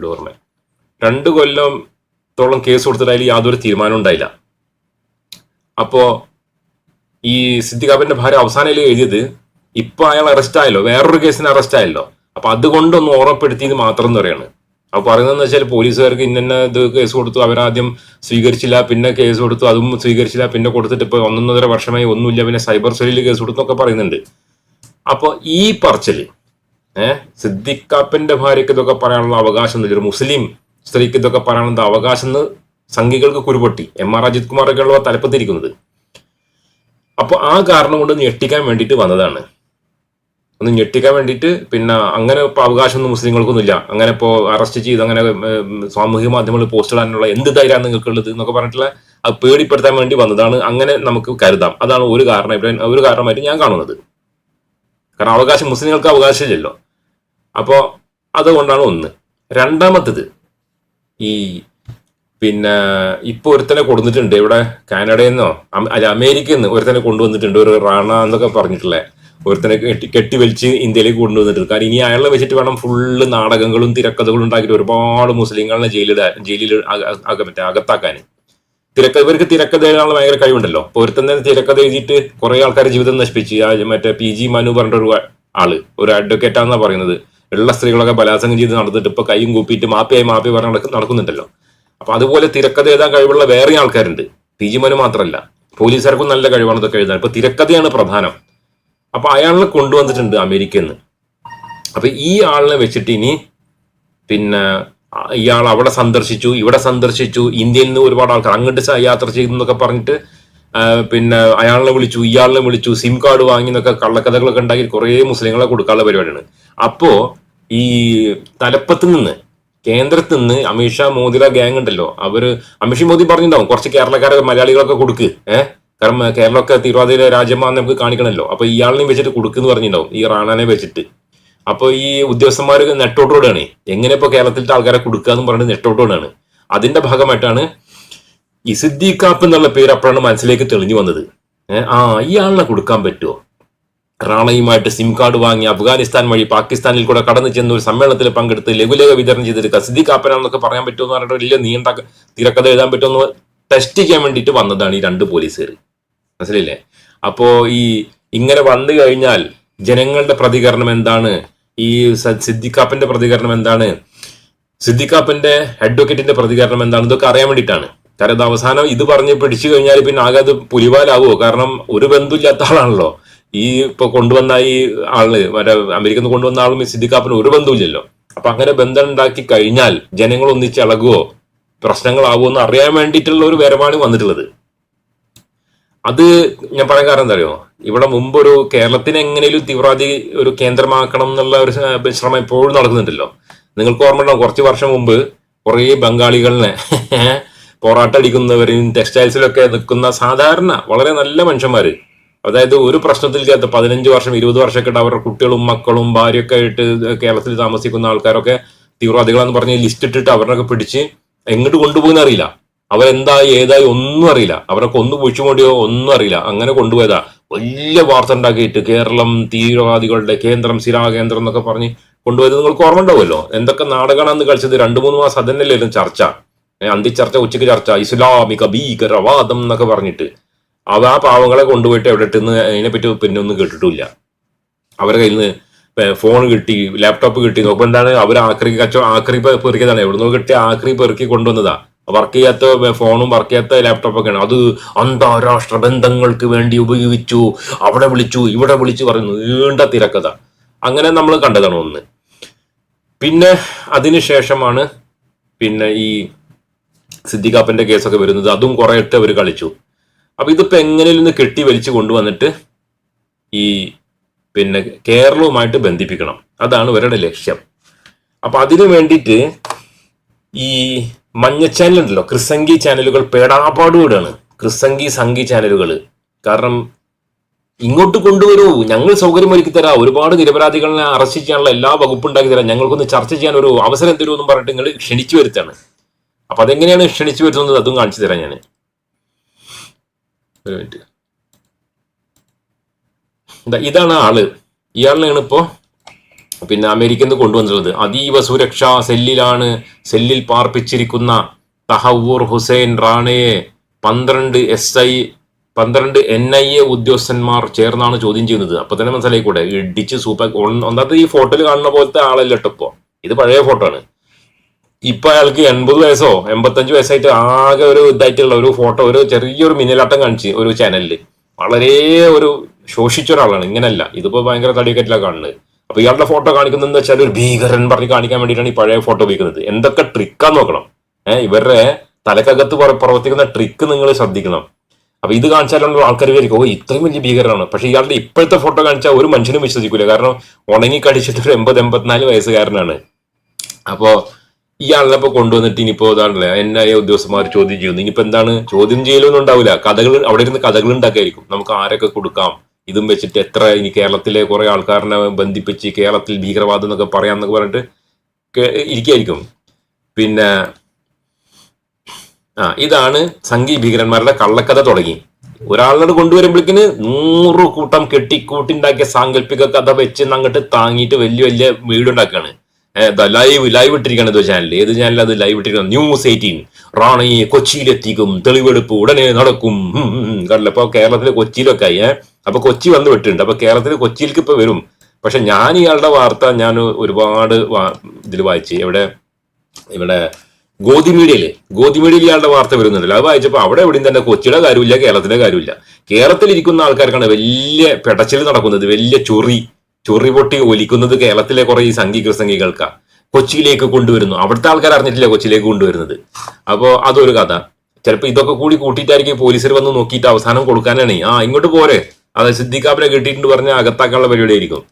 ഡോർമൻ രണ്ട് കൊല്ലത്തോളം കേസ് കൊടുത്തിട്ട് അതിൽ യാതൊരു തീരുമാനം ഉണ്ടായില്ല. അപ്പോ ഈ സിദ്ദിഖാബിന്റെ ഭാര്യ അവസാനയിൽ എഴുതിയത് ഇപ്പൊ അയാൾ അറസ്റ്റ് ആയല്ലോ വേറൊരു കേസിന് അറസ്റ്റ് ആയല്ലോ. അപ്പൊ അതുകൊണ്ടൊന്ന് ഓർമ്മപ്പെടുത്തിയത് മാത്രം എന്ന് പറയാണ്. അപ്പൊ പറയുന്നതെന്ന് വെച്ചാൽ പോലീസുകാർക്ക് ഇന്ന ഇത് കേസ് കൊടുത്തു. അവരാദ്യം സ്വീകരിച്ചില്ല പിന്നെ കേസ് കൊടുത്തു. അതും സ്വീകരിച്ചില്ല പിന്നെ കൊടുത്തിട്ട് ഇപ്പൊ ഒന്നൊന്നര വർഷമായി ഒന്നുമില്ല പിന്നെ സൈബർ സെല്ലിൽ കേസ് കൊടുത്തു പറയുന്നുണ്ട്. അപ്പൊ ഈ പറച്ചിൽ ഏഹ് സിദ്ദിഖാപ്പന്റെ ഭാര്യയ്ക്ക് ഇതൊക്കെ പറയാനുള്ള അവകാശം ഒന്നുമില്ല ഒരു മുസ്ലിം സ്ത്രീക്ക് ഇതൊക്കെ പറയാനുള്ള അവകാശം എന്ന് സംഘികൾക്ക് കുരുപൊട്ടി. എം ആർ അജിത് കുമാറൊക്കെയുള്ള തലപ്പത്തിരിക്കുന്നത്. അപ്പൊ ആ കാരണം കൊണ്ട് ഞെട്ടിക്കാൻ വേണ്ടിയിട്ട് വന്നതാണ്. ഒന്ന് ഞെട്ടിക്കാൻ വേണ്ടിയിട്ട് പിന്നെ അങ്ങനെ ഇപ്പൊ അവകാശമൊന്നും മുസ്ലിങ്ങൾക്കൊന്നുമില്ല. അങ്ങനെ ഇപ്പോ അറസ്റ്റ് ചെയ്ത് അങ്ങനെ സാമൂഹിക മാധ്യമങ്ങളിൽ പോസ്റ്റ് ഇടാനുള്ള എന്ത് ധൈര്യമാണ് നിങ്ങൾക്കുള്ളത് എന്നൊക്കെ പറഞ്ഞിട്ടുള്ള അത് പേടിപ്പെടുത്താൻ വേണ്ടി വന്നതാണ്. അങ്ങനെ നമുക്ക് കരുതാം. അതാണ് ഒരു കാരണം. ഇവിടെ ഒരു കാരണമായിട്ട് ഞാൻ കാണുന്നത്. കാരണം അവകാശം മുസ്ലിങ്ങൾക്ക് അവകാശമില്ലല്ലോ. അപ്പോ അതുകൊണ്ടാണ് ഒന്ന്. രണ്ടാമത്തത് ഈ പിന്നെ ഇപ്പൊ ഒരുത്തനെ കൊടുത്തിട്ടുണ്ട് ഇവിടെ കാനഡയിൽ നിന്നോ അല്ല അമേരിക്കയിൽ നിന്ന് ഒരുത്തനെ കൊണ്ടുവന്നിട്ടുണ്ട്. ഒരു റാണ എന്നൊക്കെ പറഞ്ഞിട്ടുള്ള ഒരുത്തനെ കെട്ടി കെട്ടി വലിച്ച് ഇന്ത്യയിലേക്ക് കൊണ്ടുവന്നിട്ടുണ്ട്. കാരണം ഇനി അയാളെ വെച്ചിട്ട് വേണം ഫുള്ള് നാടകങ്ങളും തിരക്കഥകളും ഉണ്ടാക്കിയിട്ട് ഒരുപാട് മുസ്ലിങ്ങളെ ജയിലിടാൻ ജയിലിൽ മറ്റേ അകത്താക്കാൻ. തിരക്ക ഇവർക്ക് തിരക്കഥ എഴുതാനുള്ള ഭയങ്കര കഴിവുണ്ടല്ലോ. അപ്പൊ ഒരുത്തൻ തിരക്കഥ എഴുതിയിട്ട് കുറെ ആൾക്കാർ ജീവിതം നശിപ്പിച്ച് മറ്റേ പി ജി മനു പറഞ്ഞ ഒരു ആൾ ഒരു അഡ്വക്കേറ്റ് ആണെന്ന് പറയുന്നത്. ഉള്ള സ്ത്രീകളൊക്കെ ബലാത്സംഗം ചെയ്ത് നടന്നിട്ട് ഇപ്പൊ കൈയും കൂപ്പിയിട്ട് മാപ്പിയായി മാപ്പി പറഞ്ഞ് നടക്ക- നടക്കുന്നുണ്ടല്ലോ. അപ്പൊ അതുപോലെ തിരക്കഥ എഴുതാൻ കഴിവുള്ള വേറെ ആൾക്കാരുണ്ട്. പി ജി മനു മാത്രമല്ല പോലീസുകാർക്കും നല്ല കഴിവാണ് ഇതൊക്കെ എഴുതാൻ. ഇപ്പൊ തിരക്കഥയാണ് പ്രധാനം. അപ്പൊ അയാളെ കൊണ്ടുവന്നിട്ടുണ്ട് അമേരിക്കയിൽ നിന്ന് അപ്പൊ ഈ ആളിനെ വെച്ചിട്ട് ഇനി പിന്നെ ഇയാൾ അവിടെ സന്ദർശിച്ചു ഇവിടെ സന്ദർശിച്ചു ഇന്ത്യയിൽ നിന്ന് ഒരുപാട് ആൾക്കാർ അങ്ങോട്ട് യാത്ര ചെയ്തു എന്നൊക്കെ പറഞ്ഞിട്ട് പിന്നെ അയാളെ വിളിച്ചു ഇയാളെ വിളിച്ചു സിം കാർഡ് വാങ്ങി എന്നൊക്കെ കള്ളക്കഥകളൊക്കെ ഉണ്ടാക്കി കുറേ മുസ്ലിങ്ങളെ കൊടുക്കാനുള്ള പരിപാടിയാണ്. അപ്പോ ഈ തലപ്പത്ത് നിന്ന് കേന്ദ്രത്തിൽ നിന്ന് അമിത്ഷാ മോദിയുടെ ഗ്യാങ് ഉണ്ടല്ലോ അവർ അമിത്ഷാ മോദി പറഞ്ഞിട്ടുണ്ടാവും കുറച്ച് കേരളക്കാരൊക്കെ മലയാളികളൊക്കെ കൊടുക്ക് ഏഹ് കാരണം കേരളമൊക്കെ തിരുവാതിര രാജ്യമാണെന്ന് നമുക്ക് കാണിക്കണമല്ലോ. അപ്പൊ ഇയാളിനെയും വെച്ചിട്ട് കൊടുക്കുന്നു പറഞ്ഞിട്ടുണ്ടാവും. ഈ റാണാനെ വെച്ചിട്ട്. അപ്പൊ ഈ ഉദ്യോഗസ്ഥന്മാർ നെട്ടോട്ടോടാണ് എങ്ങനെ ഇപ്പൊ കേരളത്തിലത്തെ ആൾക്കാരെ കൊടുക്കുക എന്ന് പറഞ്ഞിട്ട് നെട്ടോട്ടോടാണ് അതിന്റെ ഭാഗമായിട്ടാണ് ഈ സിദ്ദീഖാപ്പ് എന്നുള്ള പേര് അപ്പോഴാണ് മനസ്സിലേക്ക് തെളിഞ്ഞു വന്നത്. ആ ഇയാളിനെ കൊടുക്കാൻ പറ്റുമോ? റാണയുമായിട്ട് സിം കാർഡ് വാങ്ങി അഫ്ഗാനിസ്ഥാൻ വഴി പാകിസ്ഥാനിൽ കൂടെ കടന്നു ചെന്ന് ഒരു സമ്മേളനത്തിൽ പങ്കെടുത്ത് ലഘുലേഖ വിതരണം ചെയ്തെടുക്കുക സിദ്ദീഖ് കാപ്പനാണെന്നൊക്കെ പറയാൻ പറ്റുമോ എന്ന് പറഞ്ഞിട്ട് വലിയ നീണ്ട തിരക്കഥ എഴുതാൻ പറ്റുമോ എന്ന് ടെസ്റ്റ് ചെയ്യാൻ വേണ്ടിയിട്ട് വന്നതാണ് ഈ രണ്ട് പോലീസുകാർ മനസ്സിലില്ലേ? അപ്പോ ഈ ഇങ്ങനെ വന്നു കഴിഞ്ഞാൽ ജനങ്ങളുടെ പ്രതികരണം എന്താണ്? ഈ സിദ്ദിഖാപ്പിന്റെ പ്രതികരണം എന്താണ്? സിദ്ദിഖാപ്പിന്റെ അഡ്വക്കേറ്റിന്റെ പ്രതികരണം എന്താണ്? ഇതൊക്കെ അറിയാൻ വേണ്ടിയിട്ടാണ്. കാരണം ഇത് അവസാനം ഇത് പറഞ്ഞ് പിടിച്ചു കഴിഞ്ഞാൽ പിന്നെ ആകെ അത് പുലിവാലാവോ കാരണം ഒരു ബന്ധമില്ലാത്ത ആളാണല്ലോ. ഈ ഇപ്പൊ കൊണ്ടുവന്ന ഈ ആൾ മറ്റേ അമേരിക്കയിൽ നിന്ന് കൊണ്ടുവന്ന ആളും ഈ സിദ്ദിഖാപ്പിന് ഒരു ബന്ധമില്ലല്ലോ അപ്പൊ അങ്ങനെ ബന്ധം ഉണ്ടാക്കി കഴിഞ്ഞാൽ ജനങ്ങൾ ഒന്നിച്ചിളകുവോ പ്രശ്നങ്ങളാവോ എന്ന് അറിയാൻ വേണ്ടിയിട്ടുള്ള ഒരു വരവാണ് വന്നിട്ടുള്ളത്. അത് ഞാൻ പറയാൻ കാരണം എന്താ അറിയോ? ഇവിടെ മുമ്പ് ഒരു കേരളത്തിന് എങ്ങനെയും തീവ്രവാദി ഒരു കേന്ദ്രമാക്കണം എന്നുള്ള ഒരു ശ്രമം എപ്പോഴും നടക്കുന്നുണ്ടല്ലോ. നിങ്ങൾക്ക് ഓർമ്മ കുറച്ച് വർഷം മുമ്പ് കുറേ ബംഗാളികളിനെ പോറാട്ടടിക്കുന്നവരും ടെക്സ്റ്റൈൽസിലൊക്കെ നിൽക്കുന്ന സാധാരണ വളരെ നല്ല മനുഷ്യന്മാര്. അതായത് ഒരു പ്രശ്നത്തിലില്ലാത്ത പതിനഞ്ച് വർഷം ഇരുപത് വർഷമൊക്കെ അവരുടെ കുട്ടികളും മക്കളും ഭാര്യയൊക്കെ ആയിട്ട് കേരളത്തിൽ താമസിക്കുന്ന ആൾക്കാരൊക്കെ തീവ്രവാദികളാന്ന് പറഞ്ഞ് ലിസ്റ്റ് ഇട്ടിട്ട് അവരൊക്കെ പിടിച്ച് എങ്ങോട്ട് കൊണ്ടുപോകുന്ന അറിയില്ല അവരെന്തായി ഏതായി ഒന്നും അറിയില്ല. അവരെ കൊന്നു പൂച്ചുമോടിയോ ഒന്നും അറിയില്ല. അങ്ങനെ കൊണ്ടുപോയതാ. വലിയ വാർത്ത ഉണ്ടാക്കിയിട്ട് കേരളം തീവ്രവാദികളുടെ കേന്ദ്രം കേന്ദ്രം എന്നൊക്കെ പറഞ്ഞ് കൊണ്ടുപോയത് നിങ്ങൾക്ക് ഓർമ്മ ഉണ്ടാവുമല്ലോ എന്തൊക്കെ നാടകമാണെന്ന് കളിച്ചത് രണ്ടു മൂന്ന് മാസം അതന്നെയല്ലായിരുന്നു ചർച്ച. അന്തി ചർച്ച ഉച്ചയ്ക്ക് ചർച്ച ഇസ്ലാമിക ഭീകരവാദം എന്നൊക്കെ പറഞ്ഞിട്ട്. അവ ആ പാവങ്ങളെ കൊണ്ടുപോയിട്ട് എവിടെ ഇട്ടെന്ന് അതിനെപ്പറ്റി പിന്നെ ഒന്നും കേട്ടിട്ടില്ല അവരുടെ കയ്യിൽ നിന്ന് ഫോൺ കിട്ടി ലാപ്ടോപ്പ് കിട്ടി. നോക്കുമ്പോൾ എന്താണ്? അവർ ആക്രി കച്ചോ ആക്രി പെറുക്കിയതാണ്. എവിടെ നിന്ന് കിട്ടിയ ആക്രി പെറുക്കി കൊണ്ടുവന്നതാ. വർക്ക് ചെയ്യാത്ത ഫോണും വർക്ക് ചെയ്യാത്ത ലാപ്ടോപ്പൊക്കെയാണ് അത് അന്താരാഷ്ട്ര ബന്ധങ്ങൾക്ക് വേണ്ടി ഉപയോഗിച്ചു അവിടെ വിളിച്ചു ഇവിടെ വിളിച്ചു പറയുന്നു. നീണ്ട തിരക്കഥ. അങ്ങനെ നമ്മൾ കണ്ടതാണ് ഒന്ന്. പിന്നെ അതിനുശേഷമാണ് പിന്നെ ഈ സിദ്ദിഖാപ്പന്റെ കേസൊക്കെ വരുന്നത്. അതും കുറെ ഇട്ട് അവർ കളിച്ചു. അപ്പൊ ഇതിപ്പോ എങ്ങനെ നിന്ന് കെട്ടി വലിച്ചു കൊണ്ടുവന്നിട്ട് ഈ പിന്നെ കേരളവുമായിട്ട് ബന്ധിപ്പിക്കണം. അതാണ് ഇവരുടെ ലക്ഷ്യം. അപ്പൊ അതിനു വേണ്ടിയിട്ട് ഈ മഞ്ഞ ചാനൽ ഉണ്ടല്ലോ ക്രിസംഗി ചാനലുകൾ പേടാപാടുകൂടാണ്. ക്രിസംഗി സംഗി ചാനലുകൾ. കാരണം ഇങ്ങോട്ട് കൊണ്ടുവരൂ. ഞങ്ങൾ സൗകര്യം ഒരുക്കി തരാം. ഒരുപാട് നിരപരാധികളെ അറസ്റ്റ് ചെയ്യാനുള്ള എല്ലാ വകുപ്പും ഉണ്ടാക്കി തരാം. ഞങ്ങൾക്കൊന്ന് ചർച്ച ചെയ്യാൻ ഒരു അവസരം തരുമെന്നും പറഞ്ഞിട്ട് നിങ്ങൾ ക്ഷണിച്ചു വരുത്താണ്. അപ്പൊ അതെങ്ങനെയാണ് ക്ഷണിച്ചു വരുത്തുന്നത്? അതും കാണിച്ചു തരാം ഞാൻ ഒരു മിനിറ്റ്. ഇതാ ഇതാണ് ആൾ. ഇയാളിനെയാണ് ഇപ്പോ പിന്നെ അമേരിക്കയിൽ നിന്ന് കൊണ്ടുവന്നിട്ടുള്ളത്. അതീവ സുരക്ഷാ സെല്ലിലാണ് സെല്ലിൽ പാർപ്പിച്ചിരിക്കുന്ന തഹവൂർ ഹുസൈൻ റാണയെ പന്ത്രണ്ട് എസ് ഐ പന്ത്രണ്ട് എൻ ഐ എ ഉദ്യോഗസ്ഥന്മാർ ചേർന്നാണ് ചോദ്യം ചെയ്യുന്നത്. അപ്പൊ തന്നെ മനസ്സിലായി കൂടെ ഇടിച്ച് സൂപ്പർ ഒന്നാമത്തെ ഈ ഫോട്ടോയിൽ കാണുന്ന പോലത്തെ ആളല്ല ഇപ്പോ. ഇത് പഴയ ഫോട്ടോ ആണ്. ഇപ്പൊ അയാൾക്ക് എൺപത് വയസ്സോ എൺപത്തഞ്ച് വയസ്സായിട്ട് ആകെ ഒരു ഇതായിട്ടുള്ള ഒരു ഫോട്ടോ ഒരു ചെറിയൊരു മിന്നലാട്ടം കാണിച്ച് ഒരു ചാനലിൽ വളരെ ഒരു ശോഷിച്ച ഒരാളാണ്. ഇങ്ങനല്ല. ഇതിപ്പോ ഭയങ്കര തടിയൊക്കെ കാണുന്നത്. അപ്പൊ ഇയാളുടെ ഫോട്ടോ കാണിക്കുന്നതെന്ന് വെച്ചാൽ ഒരു ഭീകരൻ പറഞ്ഞ് കാണിക്കാൻ വേണ്ടിയിട്ടാണ് ഈ പഴയ ഫോട്ടോ ഉപയോഗിക്കുന്നത്. എന്തൊക്കെ ട്രിക്കാന്ന് നോക്കണം. ഏഹ് ഇവരുടെ തലക്കകത്ത് പ്ര- പ്രവർത്തിക്കുന്ന ട്രിക്ക് നിങ്ങൾ ശ്രദ്ധിക്കണം. അപ്പൊ ഇത് കാണിച്ചാലുള്ള ആൾക്കാർ വിചാരിക്കും ഓ ഇത്രയും വലിയ ഭീകരമാണ് പക്ഷെ ഇയാളുടെ ഇപ്പോഴത്തെ ഫോട്ടോ കാണിച്ചാൽ ഒരു മനുഷ്യനും വിശ്വസിക്കൂല. കാരണം ഉണങ്ങി കടിച്ചിട്ട് ഒരു എൺപത് എൺപത്തിനാല് വയസ്സുകാരനാണ്. അപ്പോ ഇയാളെ ഇപ്പൊ കൊണ്ടുവന്നിട്ട് ഇനിയിപ്പോ ഇതാണല്ലേ എൻ ഐ എ ഉദ്യോഗസ്ഥന്മാർ ചോദ്യം ചെയ്യുന്നു. ഇനിയിപ്പോ എന്താണ്? ചോദ്യം ചെയ്യലൊന്നും ഉണ്ടാവില്ല കഥകൾ അവിടെ ഇരുന്ന് കഥകൾ ഉണ്ടാക്കിയായിരിക്കും. നമുക്ക് ആരൊക്കെ കൊടുക്കാം? ഇതും വെച്ചിട്ട് എത്ര ഇനി കേരളത്തിലെ കുറെ ആൾക്കാരനെ ബന്ധിപ്പിച്ച് കേരളത്തിൽ ഭീകരവാദം എന്നൊക്കെ പറയാന്നൊക്കെ പറഞ്ഞിട്ട് ഇരിക്കായിരിക്കും. പിന്നെ ആ ഇതാണ് സംഗീ ഭീകരന്മാരുടെ കള്ളക്കഥ തുടങ്ങി. ഒരാളിനോട് കൊണ്ടുവരുമ്പോഴേക്കിന് നൂറ് കൂട്ടം കെട്ടിക്കൂട്ടിണ്ടാക്കിയ സാങ്കല്പിക കഥ വെച്ച് അങ്ങോട്ട് താങ്ങിയിട്ട് വലിയ വലിയ വീടുണ്ടാക്കാണ്. ലൈവ് ലൈവ് ഇട്ടിരിക്കുകയാണ് ഇത് ചാനൽ ഏത് ചാനൽ അത് ലൈവ് ഇട്ടിരിക്കുന്നത്? ന്യൂസ് എയ്റ്റീൻ റാണയെ കൊച്ചിയിലെത്തിക്കും. തെളിവെടുപ്പ് ഉടനെ നടക്കും. കണ്ടല്ലോ? ഇപ്പൊ കേരളത്തിലെ കൊച്ചിയിലൊക്കെ ആയി. അപ്പൊ കൊച്ചി വന്ന് വിട്ടിട്ടുണ്ട്. അപ്പൊ കേരളത്തിൽ കൊച്ചിയിലേക്ക് ഇപ്പൊ വരും. പക്ഷെ ഞാൻ ഇയാളുടെ വാർത്ത ഞാൻ ഒരുപാട് ഇതിൽ വായിച്ച്. ഇവിടെ ഇവിടെ ഗോതി മീഡിയയിൽ ഗോതി മീഡിയയിൽ ഇയാളുടെ വാർത്ത വരുന്നുണ്ടല്ലോ. അത് വായിച്ചപ്പോൾ അവിടെ എവിടെയും തന്നെ കൊച്ചിയുടെ കാര്യമില്ല കേരളത്തിലെ കാര്യമില്ല. കേരളത്തിൽ ഇരിക്കുന്ന ആൾക്കാർക്കാണ് വലിയ പെടച്ചിൽ നടക്കുന്നത്. വലിയ ചൊറി. ചൊറി പൊട്ടി ഒലിക്കുന്നത് കേരളത്തിലെ കുറെ ഈ സംഘി കൃസംഗികൾക്കാണ് കൊച്ചിയിലേക്ക് കൊണ്ടുവരുന്നു. അവിടുത്തെ ആൾക്കാർ അറിഞ്ഞിട്ടില്ല കൊച്ചിയിലേക്ക് കൊണ്ടുവരുന്നത്. അപ്പോൾ അതൊരു കഥ. ചിലപ്പോൾ ഇതൊക്കെ കൂടി കൂട്ടിയിട്ടായിരിക്കും പോലീസർ വന്ന് നോക്കിയിട്ട് അവസാനം കൊടുക്കാനാണ്. ആ ഇങ്ങോട്ട് പോരെ. അത് സിദ്ദിഖാബിനെ കിട്ടിയിട്ടുണ്ട് പറഞ്ഞാൽ അകത്താക്കാനുള്ള പരിപാടി ആയിരിക്കും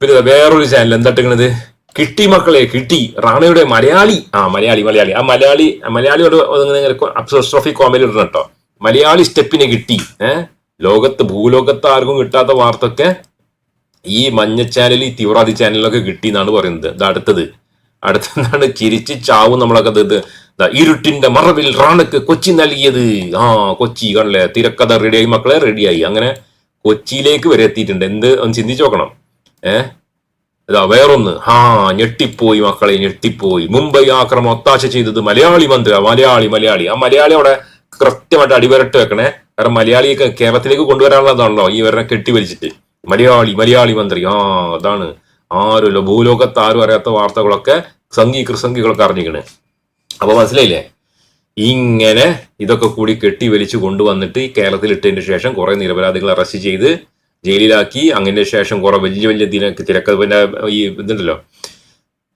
പിന്നെ വേറൊരു ചാനൽ എന്താ എന്താട്ടിക്കണത് കിട്ടി മക്കളെ കിട്ടി. റാണയുടെ മലയാളി. ആ മലയാളി മലയാളി. ആ മലയാളി മലയാളിയോട് അപ്സോസ്ട്രോഫി കോമഡി ഇടണം കേട്ടോ. മലയാളി സ്റ്റെപ്പിനെ കിട്ടി. ഏഹ് ലോകത്ത് ഭൂലോകത്ത് ആർക്കും കിട്ടാത്ത വാർത്തയൊക്കെ ഈ മഞ്ഞ ചാനൽ ഈ തീവ്രവാദി ചാനലിലൊക്കെ കിട്ടി എന്നാണ് പറയുന്നത്. ഇത് അടുത്തത്. അടുത്തതാണ് ചിരിച്ച് ചാവും നമ്മളൊക്കെ ഇത് ഇരുട്ടിന്റെ മറവിൽ റാണക്ക് കൊച്ചി നൽകിയത്. ആ കൊച്ചി കണ്ടല്ലേ? തിരക്കഥ റെഡിയായി മക്കളെ റെഡിയായി അങ്ങനെ കൊച്ചിയിലേക്ക് വരെ എത്തിയിട്ടുണ്ട്. എന്ത്? ഒന്ന് ചിന്തിച്ചു നോക്കണം. ഏഹ് ഇതാ വേറൊന്ന്. ഹാ ഞെട്ടിപ്പോയി മക്കളെ ഞെട്ടിപ്പോയി. മുംബൈ ആക്രമം ഒത്താശ ചെയ്തത് മലയാളി മന്ത്രി മലയാളി മലയാളി. ആ മലയാളി അവിടെ കൃത്യമായിട്ട് അടിവരട്ട് വെക്കണേ. കാരണം മലയാളിയൊക്കെ കേരളത്തിലേക്ക് കൊണ്ടുവരാനുള്ളതാണല്ലോ ഈ വരണ കെട്ടിവലിച്ചിട്ട്. മലയാളി മലയാളി മന്ത്രി. ആ അതാണ്. ആരുമല്ലോ ഭൂലോകത്ത് ആരും അറിയാത്ത വാർത്തകളൊക്കെ സംഘി കൃസംഘികളൊക്കെ അറിഞ്ഞിക്കണ് അപ്പൊ മനസ്സിലായില്ലേ? ഇങ്ങനെ ഇതൊക്കെ കൂടി കെട്ടി വലിച്ചു കൊണ്ടുവന്നിട്ട് ഈ കേരളത്തിൽ ഇട്ടതിന് ശേഷം കുറെ നിരപരാധികളെ അറസ്റ്റ് ചെയ്ത് ജയിലിലാക്കി. അങ്ങനെ ശേഷം കുറെ വലിയ വലിയ ദിന തിരക്ക പിന്നെ ഈ ഇതുണ്ടല്ലോ.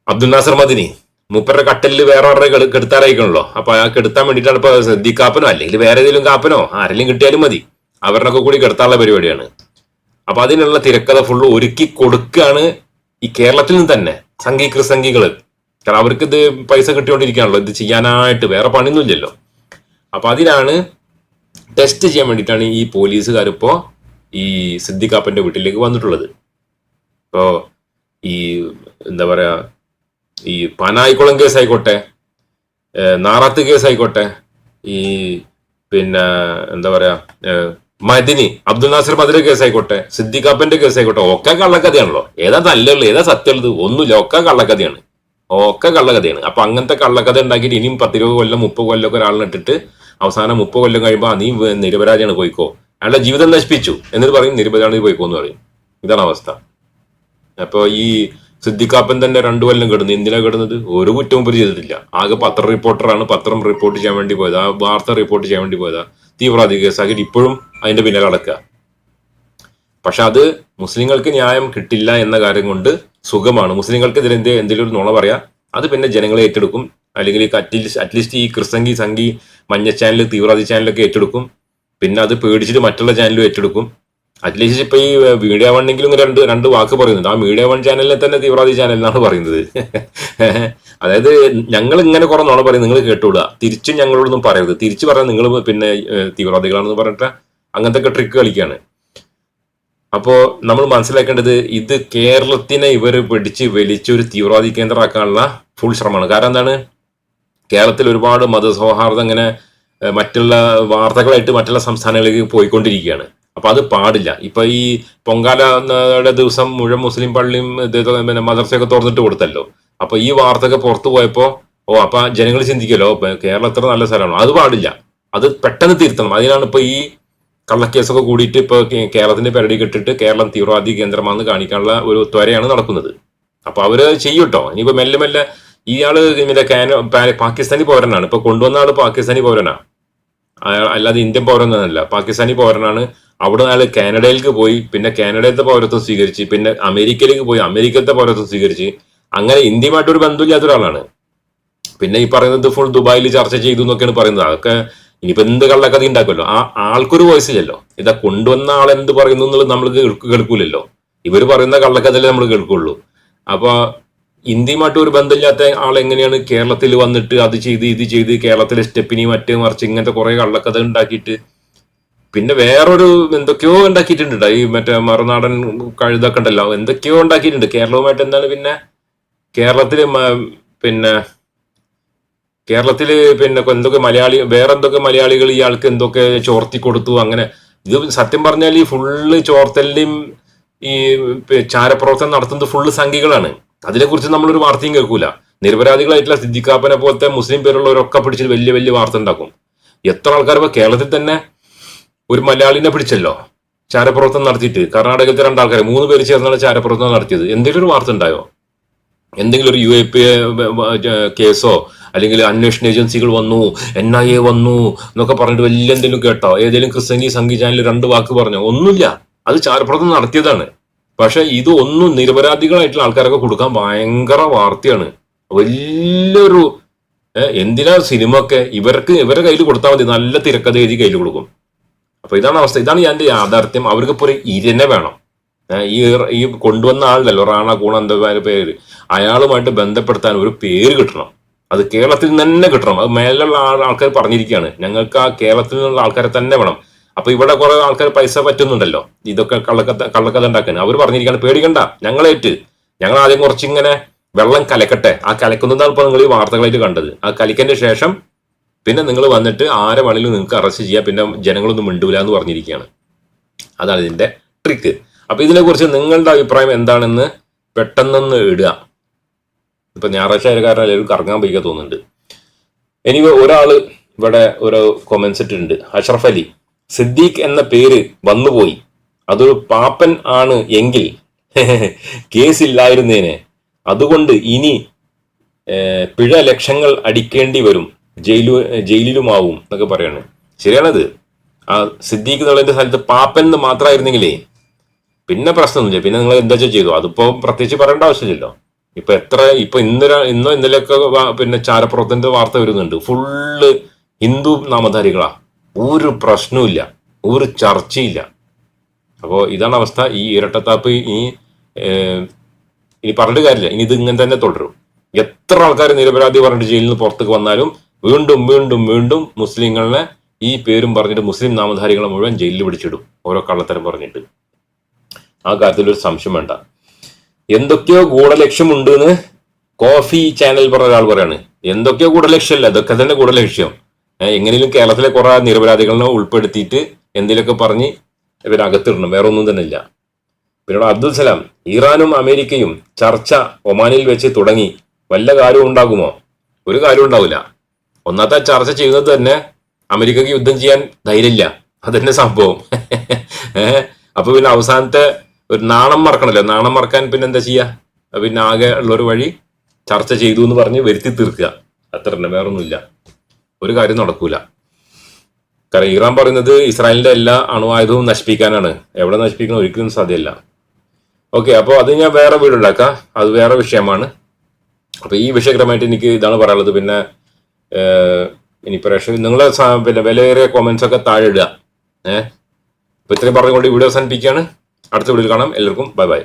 അബ്ദുൽ നാസർ മദിനി. മൂപ്പരുടെ കട്ടലിൽ വേറെ ആരുടെ കെടു- കെടുത്താറായിക്കണല്ലോ അപ്പൊ ആ കെടുത്താൻ വേണ്ടിയിട്ടാണ് ഇപ്പൊ സദ്ദി കാപ്പനോ അല്ലെങ്കിൽ വേറെ ഏതെങ്കിലും കാപ്പനോ ആരെങ്കിലും കിട്ടിയാലും മതി. അവരുടെ കൂടി കെടുത്താനുള്ള പരിപാടിയാണ്. അപ്പൊ അതിനുള്ള തിരക്കഥ ഫുള്ള് ഒരുക്കി കൊടുക്കുകയാണ് ഈ കേരളത്തിൽ നിന്ന് തന്നെ സംഘി കൃസംഘികൾ കാരണം അവർക്ക് ഇത് പൈസ കിട്ടിക്കൊണ്ടിരിക്കുകയാണല്ലോ ഇത് ചെയ്യാനായിട്ട് വേറെ പണിയൊന്നുമില്ലല്ലോ. അപ്പൊ അതിനാണ് ടെസ്റ്റ് ചെയ്യാൻ വേണ്ടിയിട്ടാണ് ഈ പോലീസുകാർ ഇപ്പോൾ ഈ സിദ്ദിഖാപ്പന്റെ വീട്ടിലേക്ക് വന്നിട്ടുള്ളത്. ഇപ്പോ ഈ എന്താ പറയാ ഈ പനായിക്കുളം കേസ് ആയിക്കോട്ടെ നാറാത്ത് കേസ് ആയിക്കോട്ടെ ഈ പിന്നെ എന്താ പറയാ മദിനി അബ്ദുൽ നാസർ മദിര കേസായിക്കോട്ടെ സിദ്ദിഖാപ്പന്റെ കേസ് ആയിക്കോട്ടെ ഒക്കെ കള്ളക്കഥയാണല്ലോ. ഏതാ നല്ലുള്ളത് ഏതാ സത്യമുള്ളത് ഒന്നുമില്ല ഒക്കെ കള്ളക്കഥയാണ്. ഒക്കെ കള്ളക്കഥയാണ്. അപ്പൊ അങ്ങനത്തെ കള്ളക്കഥ ഉണ്ടാക്കിയിട്ട് ഇനിയും പത്തിരുപത് കൊല്ലം മുപ്പത് കൊല്ലം ഒക്കെ ഒരാളിനെ ഇട്ടിട്ട് അവസാനം മുപ്പത് കൊല്ലം കഴിയുമ്പോൾ നീ നിരപരാധിയാണ് പോയിക്കോ. അയാളുടെ ജീവിതം നശിപ്പിച്ചു. എന്നിട്ട് പറയും നിരപരാധി പോയിക്കോ എന്ന് പറയും. ഇതാണ് അവസ്ഥ. അപ്പോൾ ഈ സിദ്ദിഖാപ്പൻ തന്നെ രണ്ടു കൊല്ലം കിടന്നു. എന്തിനാ കിടന്നത്? ഒരു കുറ്റവും പോലും ചെയ്തിട്ടില്ല. ആകെ പത്ര റിപ്പോർട്ടറാണ് പത്രം റിപ്പോർട്ട് ചെയ്യാൻ വേണ്ടി പോയത്. വാർത്ത റിപ്പോർട്ട് ചെയ്യാൻ വേണ്ടി പോയതാ. തീവ്രവാദി കേസാക്കിയിട്ട് ഇപ്പോഴും അതിന്റെ പിന്നിൽ നടക്കുക പക്ഷെ അത് മുസ്ലിങ്ങൾക്ക് ന്യായം കിട്ടില്ല എന്ന കാര്യം കൊണ്ട് സുഖമാണ്. മുസ്ലിങ്ങൾക്ക് എന്ത് എന്തെങ്കിലും ഒരു നുണ പറയാ അത് പിന്നെ ജനങ്ങളെ ഏറ്റെടുക്കും. അല്ലെങ്കിൽ അറ്റ്ലീസ്റ്റ് അറ്റ്ലീസ്റ്റ് ഈ ക്രിസ്തങ്കി സംഗി മഞ്ഞ ചാനൽ തീവ്രവാദി ചാനലൊക്കെ ഏറ്റെടുക്കും. പിന്നെ അത് പേടിച്ചിട്ട് മറ്റുള്ള ചാനലും ഏറ്റെടുക്കും. അറ്റ്ലീസ്റ്റ് ഇപ്പൊ ഈ മീഡിയ വണ്ണെങ്കിലും രണ്ട് രണ്ട് വാക്ക് പറയുന്നുണ്ട്. ആ മീഡിയ വൺ ചാനലിനെ തന്നെ തീവ്രവാദി ചാനൽ എന്നാണ് പറയുന്നത്. അതായത് ഞങ്ങൾ ഇങ്ങനെ കുറെ നുണ പറയും നിങ്ങൾ കേട്ടുവിടുക തിരിച്ചും ഞങ്ങളോടൊന്നും പറയരുത്. തിരിച്ചു പറയാൻ നിങ്ങൾ പിന്നെ തീവ്രവാദികളാണെന്ന് പറഞ്ഞിട്ട് അങ്ങനത്തെ ഒക്കെ ട്രിക്ക് കളിക്കുകയാണ് അപ്പോ നമ്മൾ മനസ്സിലാക്കേണ്ടത് ഇത് കേരളത്തിനെ ഇവർ പിടിച്ച് വലിച്ച് ഒരു തീവ്രവാദി കേന്ദ്രമാക്കാനുള്ള ഫുൾ ശ്രമമാണ്. കാരണം എന്താണ്? കേരളത്തിൽ ഒരുപാട് മതസൗഹാർദ്ദം ഇങ്ങനെ മറ്റുള്ള വാർത്തകളായിട്ട് മറ്റുള്ള സംസ്ഥാനങ്ങളിലേക്ക് പോയിക്കൊണ്ടിരിക്കുകയാണ്. അപ്പൊ അത് പാടില്ല. ഇപ്പൊ ഈ പൊങ്കാലയുടെ ദിവസം മുഴുവൻ മുസ്ലിം പള്ളിയും പിന്നെ മദർസയൊക്കെ തുറന്നിട്ട് കൊടുത്തല്ലോ. അപ്പൊ ഈ വാർത്തയൊക്കെ പുറത്തു പോയപ്പോ ഓ അപ്പൊ ജനങ്ങൾ ചിന്തിക്കല്ലോ കേരളം എത്ര നല്ല സ്ഥലമാണ്. അത് പാടില്ല. അത് പെട്ടെന്ന് തിരുത്തണം. അതിനാണ് ഇപ്പൊ ഈ കള്ളക്കേസൊക്കെ കൂടിയിട്ട് ഇപ്പൊ കേരളത്തിന്റെ പെരടി കെട്ടിട്ട് കേരളം തീവ്രവാദി കേന്ദ്രമാണെന്ന് കാണിക്കാനുള്ള ഒരു ത്വരയാണ് നടക്കുന്നത്. അപ്പൊ അവർ ചെയ്യൂട്ടോ? ഇനിയിപ്പോ മെല്ലെ മെല്ലെ ഇയാൾ കാനോ പാകിസ്ഥാനി പൗരനാണ്. ഇപ്പൊ കൊണ്ടുവന്ന ആൾ പാകിസ്ഥാനി പൗരനാ. അല്ലാതെ ഇന്ത്യൻ പൗരനല്ല പാകിസ്ഥാനി പൗരനാണ്. അവിടെ അയാൾ കാനഡയിലേക്ക് പോയി പിന്നെ കാനഡയിലത്തെ പൗരത്വം സ്വീകരിച്ച് പിന്നെ അമേരിക്കയിലേക്ക് പോയി അമേരിക്കത്തെ പൗരത്വം സ്വീകരിച്ച്. അങ്ങനെ ഇന്ത്യയുമായിട്ടൊരു ബന്ധമില്ലാത്ത ഒരാളാണ്. പിന്നെ ഈ പറയുന്നത് ഫുൾ ദുബായിൽ ചർച്ച ചെയ്തു എന്നൊക്കെയാണ് പറയുന്നത്. അതൊക്കെ ഇനിയിപ്പോ എന്ത് കള്ളക്കഥ ഉണ്ടാക്കുമല്ലോ ആ ആൾക്കൊരു വോയിസ് ഇല്ലല്ലോ. ഇതാ കൊണ്ടുവന്ന ആൾ എന്ത് പറയുന്നു എന്നുള്ളത് നമ്മൾ കേൾക്കൂലല്ലോ. ഇവർ പറയുന്ന കള്ളക്കഥയിലേ നമ്മൾ കേൾക്കുള്ളൂ. അപ്പൊ ഇന്ത്യയുമായിട്ട് ഒരു ബന്ധമില്ലാത്ത ആൾ എങ്ങനെയാണ് കേരളത്തിൽ വന്നിട്ട് അത് ചെയ്ത് ഇത് ചെയ്ത് കേരളത്തിലെ സ്റ്റെപ്പിനി മറ്റേ മറിച്ച് ഇങ്ങനത്തെ കുറെ കള്ളക്കഥ ഉണ്ടാക്കിയിട്ട് പിന്നെ വേറൊരു എന്തൊക്കെയോ ഉണ്ടാക്കിയിട്ടുണ്ട് ട്ടോ. ഈ മറ്റേ മറുനാടൻ കഴുതൊക്കെ ഉണ്ടല്ലോ. എന്തൊക്കെയോ ഉണ്ടാക്കിയിട്ടുണ്ട് കേരളവുമായിട്ട് എന്താണ് പിന്നെ? കേരളത്തിൽ പിന്നെ കേരളത്തിൽ പിന്നെ എന്തൊക്കെ മലയാളി വേറെ എന്തൊക്കെ മലയാളികൾ ഇയാൾക്ക് എന്തൊക്കെ ചോർത്തി കൊടുത്തു അങ്ങനെ. ഇത് സത്യം പറഞ്ഞാൽ ഈ ഫുള്ള് ചോർത്തലിന്റെയും ഈ ചാരപ്രവർത്തനം നടത്തുന്നത് ഫുള്ള് സംഘികളാണ്. അതിനെക്കുറിച്ച് നമ്മളൊരു വാർത്തയും കേൾക്കൂല. നിരപരാധികളായിട്ടുള്ള സിദ്ദിഖാപ്പനെ പോലത്തെ മുസ്ലിം പേരുള്ളവരൊക്കെ പിടിച്ചിട്ട് വലിയ വലിയ വാർത്ത ഉണ്ടാക്കും. എത്ര ആൾക്കാർ ഇപ്പോൾ കേരളത്തിൽ തന്നെ ഒരു മലയാളിനെ പിടിച്ചല്ലോ ചാരപ്രവർത്തനം നടത്തിയിട്ട്? കർണാടകത്തിലെ രണ്ടാൾക്കാരെ മൂന്ന് പേര് ചേർന്നാണ് ചാരപ്രവർത്തനം നടത്തിയത്. എന്തെങ്കിലും ഒരു വാർത്ത ഉണ്ടായോ? എന്തെങ്കിലും ഒരു യു എ പി കേസോ അല്ലെങ്കിൽ അന്വേഷണ ഏജൻസികൾ വന്നു എൻ ഐ എ വന്നു എന്നൊക്കെ പറഞ്ഞിട്ട് വലിയ എന്തെങ്കിലും കേട്ടോ? ഏതെങ്കിലും ക്രിസ്ത്യൻ സംഘി ചാനൽ രണ്ട് വാക്ക് പറഞ്ഞോ? ഒന്നുമില്ല. അത് ചാരപ്രദം നടത്തിയതാണ്. പക്ഷെ ഇത് ഒന്നും നിരപരാധികളായിട്ടുള്ള ആൾക്കാരൊക്കെ കൊടുക്കാൻ ഭയങ്കര വാർത്തയാണ്. വലിയൊരു എന്തിനാ സിനിമ ഒക്കെ ഇവർക്ക് ഇവരുടെ കയ്യിൽ കൊടുത്താൽ മതി. നല്ല തിരക്കഥ എഴുതി കയ്യിൽ കൊടുക്കും. അപ്പൊ ഇതാണ് അവസ്ഥ. ഇതാണ് ഞാൻ യാഥാർത്ഥ്യം. അവർക്ക് ഇപ്പോൾ ഇരനെ വേണം. ഈ ഈ കൊണ്ടുവന്ന ആളുണ്ടല്ലോ റാണ കൂണ എന്താ പേര്. അയാളുമായിട്ട് ബന്ധപ്പെടുത്താൻ ഒരു പേര് കിട്ടണം. അത് കേരളത്തിൽ നിന്ന് തന്നെ കിട്ടണം. അത് മേലുള്ള ആൾക്കാർ പറഞ്ഞിരിക്കുകയാണ്. ഞങ്ങൾക്ക് ആ കേരളത്തിൽ നിന്നുള്ള ആൾക്കാരെ തന്നെ വേണം. അപ്പൊ ഇവിടെ കുറെ ആൾക്കാർ പൈസ പറ്റുന്നുണ്ടല്ലോ. ഇതൊക്കെ കള്ളക്കഥ കള്ളക്കഥ ഉണ്ടാക്കാൻ. അവർ പറഞ്ഞിരിക്കുകയാണ് പേടിക്കണ്ട. ഞങ്ങളേറ്റ് ഞങ്ങൾ ആദ്യം കുറച്ചിങ്ങനെ വെള്ളം കലക്കട്ടെ. ആ കലക്കുന്നതാണ് ഇപ്പൊ നിങ്ങൾ ഈ വാർത്തകളായിട്ട് കണ്ടത്. ആ കലിക്കന്റെ ശേഷം പിന്നെ നിങ്ങൾ വന്നിട്ട് ആരെ വേണമെങ്കിലും നിങ്ങൾക്ക് അറസ്റ്റ് ചെയ്യാം. പിന്നെ ജനങ്ങളൊന്നും മിണ്ടൂല എന്ന് പറഞ്ഞിരിക്കുകയാണ്. അതാണ് ഇതിന്റെ ട്രിക്ക് അപ്പൊ ഇതിനെക്കുറിച്ച് നിങ്ങളുടെ അഭിപ്രായം എന്താണെന്ന് പെട്ടെന്നൊന്ന് ഇടുക. ഇപ്പൊ ഞായറാഴ്ച ആയ കാരണം എല്ലാവരും കറങ്ങാൻ പോയിക്കാൻ തോന്നുന്നുണ്ട്. ഇനി ഒരാൾ ഇവിടെ ഒരു കൊമൻസ് ഇട്ടിട്ടുണ്ട്. അഷ്റഫ് അലി. സിദ്ദീഖ് എന്ന പേര് വന്നുപോയി. അതൊരു പാപ്പൻ ആണ് എങ്കിൽ കേസില്ലായിരുന്നേനെ. അതുകൊണ്ട് ഇനി പിഴ ലക്ഷങ്ങൾ അടിക്കേണ്ടി വരും. ജയിലു ജയിലിലുമാവും എന്നൊക്കെ പറയാണ്. ശരിയാണത്. ആ സിദ്ദീഖ് എന്നുള്ളതിന്റെ സ്ഥലത്ത് പാപ്പൻ എന്ന് മാത്രമായിരുന്നെങ്കിലേ പിന്നെ പ്രശ്നമൊന്നുമില്ല. പിന്നെ നിങ്ങൾ എന്താ ചെയ്തു? അതിപ്പോ പ്രത്യേകിച്ച് പറയേണ്ട ആവശ്യമില്ലല്ലോ. ഇപ്പൊ എത്ര ഇപ്പൊ ഇന്നലെ ഇന്നോ ഇന്നലെയൊക്കെ പിന്നെ ചാരപ്പുറത്തിന്റെ വാർത്ത വരുന്നുണ്ട്. ഫുള്ള് ഹിന്ദു നാമധാരികളാ. ഒരു പ്രശ്നവും ഒരു ചർച്ചയില്ല അപ്പോൾ ഇതാണ് അവസ്ഥ. ഈ ഇരട്ടത്താപ്പ് ഈ ഇനി പറഞ്ഞിട്ട് കാര്യമില്ല. ഇനി ഇത് ഇങ്ങനെ തന്നെ തുടരും. എത്ര ആൾക്കാർ നിരപരാധി പറഞ്ഞിട്ട് ജയിലിൽ നിന്ന് പുറത്തേക്ക് വന്നാലും വീണ്ടും വീണ്ടും വീണ്ടും മുസ്ലിങ്ങളെ ഈ പേരും പറഞ്ഞിട്ട് മുസ്ലിം നാമധാരികളെ മുഴുവൻ ജയിലിൽ പിടിച്ചിടും. ഓരോ കള്ളത്തരം പറഞ്ഞിട്ട്. ആ കാര്യത്തിൽ ഒരു സംശയം വേണ്ട. എന്തൊക്കെയോ ഗൂഢലക്ഷ്യമുണ്ട് എന്ന് കോഫി ചാനൽ പറഞ്ഞ ഒരാൾ പറയാണ്. എന്തൊക്കെയോ ഗൂഢലക്ഷ്യമല്ല അതൊക്കെ തന്നെ ഗൂഢലക്ഷ്യം. എങ്ങനെയും കേരളത്തിലെ കുറെ നിരപരാധികളെ ഉൾപ്പെടുത്തിയിട്ട് എന്തെങ്കിലുമൊക്കെ പറഞ്ഞ് ഇവരകത്തിടണം വേറെ ഒന്നും തന്നെ ഇല്ല. പിന്നീട് അബ്ദുൽ സലാം ഇറാനും അമേരിക്കയും ചർച്ച ഒമാനിൽ വെച്ച് തുടങ്ങി. വല്ല കാര്യവും ഉണ്ടാകുമോ? ഒരു കാര്യവും ഉണ്ടാവില്ല. ഒന്നാമത്തെ ചർച്ച ചെയ്യുന്നത് തന്നെ അമേരിക്കക്ക് യുദ്ധം ചെയ്യാൻ ധൈര്യമില്ല. അതന്നെ സംഭവം. അപ്പൊ പിന്നെ അവസാനത്തെ ഒരു നാണം മറക്കണല്ലോ. നാണം മറക്കാൻ പിന്നെ എന്താ ചെയ്യാ? അപ്പൊ പിന്നെ ആകെ ഉള്ളൊരു വഴി ചർച്ച ചെയ്തു എന്ന് പറഞ്ഞ് വരുത്തി തീർക്കുക. അത്ര തന്നെ വേറൊന്നുമില്ല. ഒരു കാര്യം നടക്കൂല. കാരണം ഇറാൻ പറയുന്നത് ഇസ്രായേലിന്റെ എല്ലാ അണുവായുധവും നശിപ്പിക്കാനാണ്. എവിടെ നശിപ്പിക്കണം ഒരിക്കലും സാധ്യമല്ല. ഓക്കെ അപ്പോൾ അത് ഞാൻ വേറെ വീട് ഉണ്ടാക്കാം അത് വേറെ വിഷയമാണ്. അപ്പൊ ഈ വിഷയകരമായിട്ട് എനിക്ക് ഇതാണ് പറയാനുള്ളത്. പിന്നെ ഇനി പ്രേക്ഷകർ നിങ്ങളെ പിന്നെ വിലയേറിയ കോമെന്റ്സ് ഒക്കെ താഴെ ഇടുക. ഏഹ് അപ്പൊ ഇത്രയും പറഞ്ഞുകൊണ്ട് വീഡിയോ അവസാനിപ്പിക്കുകയാണ്. അടുത്ത വീഡിയോയിൽ കാണാം. എല്ലാവർക്കും ബൈ ബൈ.